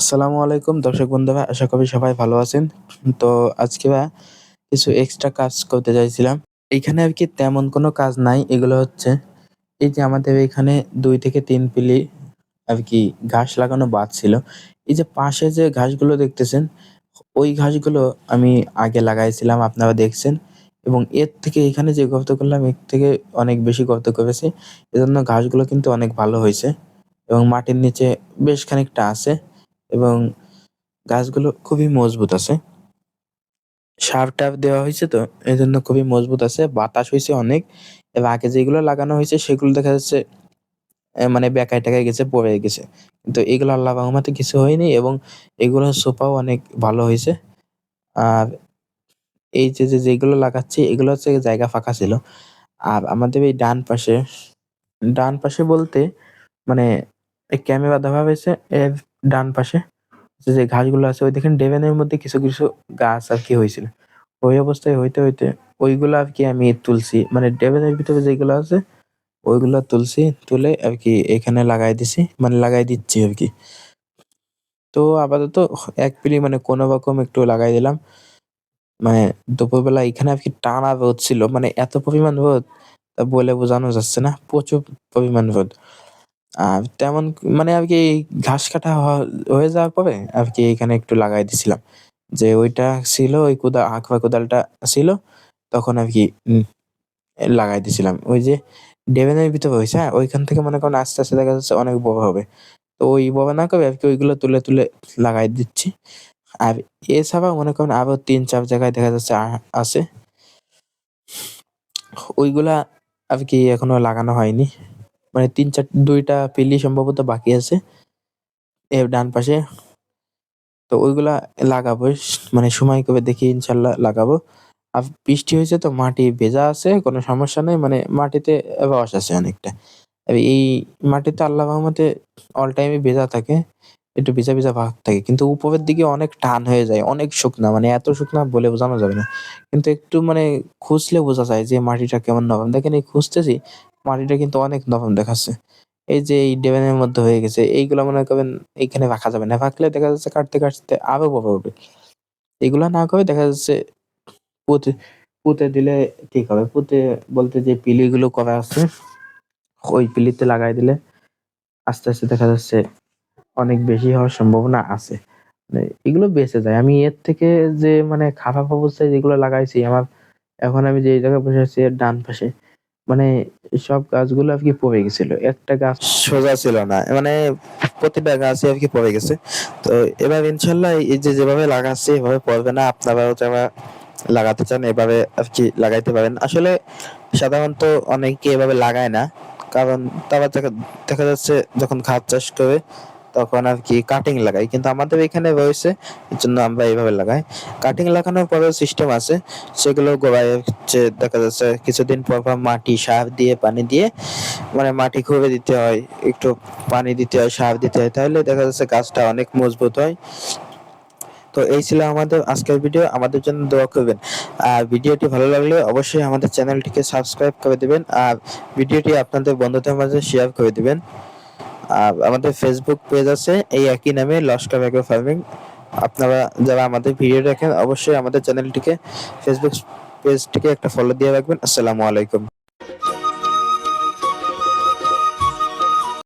আসসালামু আলাইকুম, দর্শক বন্ধুরা, আশা করি সবাই ভালো আছেন। তো আজকে বা কিছু এক্সট্রা কাজ করতে চাইছিলাম। এইখানে আর কি তেমন কোনো কাজ নাই, এগুলো হচ্ছে এই যে আমাদের এখানে দুই থেকে তিন পিলি আর কি ঘাস লাগানো বাদ ছিল। এই যে পাশে যে ঘাসগুলো দেখতেছেন, ওই ঘাসগুলো আমি আগে লাগাইছিলাম, আপনারা দেখছেন। এবং এর থেকে এখানে যে গর্ত করলাম, এর থেকে অনেক বেশি গর্ত করেছি। এজন্য ঘাসগুলো কিন্তু অনেক ভালো হয়েছে এবং মাটির নিচে বেশ খানিকটা আছে। এবং গাছগুলো খুবই মজবুত আছে। সার টার দেওয়া হয়েছে তো এই জন্য খুবই মজবুত আছে। বাতাস হয়েছে অনেক। এবং আগে যেগুলো লাগানো হয়েছে, সেগুলো দেখা যাচ্ছে মানে বেকায় টেকায় গেছে, পড়ে গেছে। কিন্তু এগুলো আল্লাহ রহমতে কিছু হয়নি এবং এগুলো সোফাও অনেক ভালো হয়েছে। আর এই যে যে, যেগুলো লাগাচ্ছি, এগুলো হচ্ছে জায়গা ফাঁকা ছিল। আর আমাদের এই ডান পাশে ডান পাশে বলতে মানে ক্যামেরা দেওয়া হয়েছে, এর ডান পাশে, যে ঘাসগুলো আছে, ওই দেখেন ডেবেনের মধ্যে কিছু কিছু গাছ আর কি হয়েছিল। ওই অবস্থায় হইতে হইতে ওইগুলো আর কি আমি তুলছি মানে ডেবেনের ভিতরে যেগুলো আছে, ওইগুলো তুলছি, তুলে আর কি এখানে লাগাই দিছি মানে লাগাই দিচ্ছি আর কি। তো আপাতত এক পিলি মানে কোনো রকম একটু লাগাই দিলাম। মানে দুপুরবেলা এখানে আর কি টানা রোদ ছিল মানে এত পরিমাণ রোদ বলে বোঝানো যাচ্ছে না, প্রচুর পরিমাণ রোদ। আর তেমন মানে আর কি ঘাস কাটা হয়ে যাওয়ার পরে আর কি এখানে একটু লাগাই দিছিলাম। যে ওইটা ছিল, ওই কোদাল আঁকড়া কোদালটা ছিল, তখন আর কি লাগাই দিছিলাম। ওই যে ডেবেনের ভিতরে হয়েছে হ্যাঁ ওইখান থেকে মনে করেন আস্তে আস্তে দেখা যাচ্ছে অনেক বড় হবে। তো ওই বড় না করে আর কি ওইগুলো তুলে তুলে লাগাই দিচ্ছি। আর এছাড়াও মনে করেন আরও তিন চার জায়গায় দেখা যাচ্ছে আছে। ওইগুলা আর কি এখনও লাগানো হয়নি। মানে তিন চার, দুইটা পিলি সম্ভবত বাকি আছে এর ডান পাশে। তো ওইগুলা লাগাবো মানে সময় করে দেখি ইনশাল্লাহ লাগাবো। আর বৃষ্টি হয়েছে তো মাটি ভেজা আছে, কোনো সমস্যা নেই মানে মাটিতে রস আছে অনেকটা। এই মাটিতে আল্লাহ রহমতে অল টাইমই ভেজা থাকে, একটু ভিজা ভিজা ভাগ থাকে। কিন্তু উপরের দিকে অনেক টান হয়ে যায়, অনেক শুকনা মানে এত শুকনা বলে বোঝানো যাবে না। কিন্তু একটু মানে খুঁজলে বোঝা যায় যে মাটিটা কেমন নরম। দেখেন এই খুঁজতেছি মাটিটা কিন্তু অনেক নরম দেখাচ্ছে। এই যে এই ডেভেনের মধ্যে হয়ে গেছে, এইগুলা মনে করবেন এইখানে রাখা যাবে না। রাখলে দেখা যাচ্ছে কাটতে কাটতে আরও বড় হবে। এগুলা না করে দেখা যাচ্ছে পুঁতে পুঁতে দিলে ঠিক হবে। পুঁতে বলতে যে পিলিগুলো করা আছে, ওই পিলিতে লাগাই দিলে আস্তে আস্তে দেখা যাচ্ছে অনেক বেশি হওয়ার সম্ভাবনা আছে। মানে এগুলো বেঁচে যায়। আমি এর থেকে যে মানে খারাপ অবস্থায় যেগুলো লাগাইছি, আমার এখন আমি যে জায়গায় বসে আছি এর ডান পাশে মানে সব গাছগুলো আর কি পড়ে গেছিল। একটা গাছ সোজা ছিল না। মানে প্রতিটা গাছই আর কি পড়ে গেছে। তো এবার ইনশাল্লাহ এই যে যেভাবে লাগাচ্ছে, এভাবে পড়বে না। আপনারাও যারা লাগাতে চান, এভাবে আর কি লাগাইতে পারেন। আসলে সাধারণত অনেকে এভাবে লাগায় না। কারণ তারা দেখা যাচ্ছে যখন খাত চাষ করে তখন আর কি কাটিং লাগাই। কিন্তু আমাদের এখানে রয়েছে এর জন্য আমরা এইভাবে লাগাই। কাটিং লাগানোর পরেও সিস্টেম আছে, সেগুলো গোড়ায় হচ্ছে দেখা যাচ্ছে কিছুদিন পর পর মাটি সার দিয়ে, পানি দিয়ে মানে মাটি খুঁড়ে দিতে হয়, একটু পানি দিতে হয়, সার দিতে হয়, তাহলে দেখা যাচ্ছে গাছটা অনেক মজবুত হয়। তো এই ছিল আমাদের আজকের ভিডিও আমাদের জন্য দোয়া করবেন। আর ভিডিওটি ভালো লাগলে অবশ্যই আমাদের চ্যানেলটিকে সাবস্ক্রাইব করে দিবেন, আর ভিডিওটি আপনাদের বন্ধুদের মাঝে শেয়ার করে দিবেন। আমাদের ফেসবুক পেজ আছে, এই একই নামে লস্কার অ্যাগ্রো ফার্মিং আপনারা যারা আমাদের ভিডিও দেখেন, অবশ্যই আমাদের চ্যানেলটিকে ফেসবুক পেজটিকে একটা ফলো দিয়ে রাখবেন। আসসালামু আলাইকুম।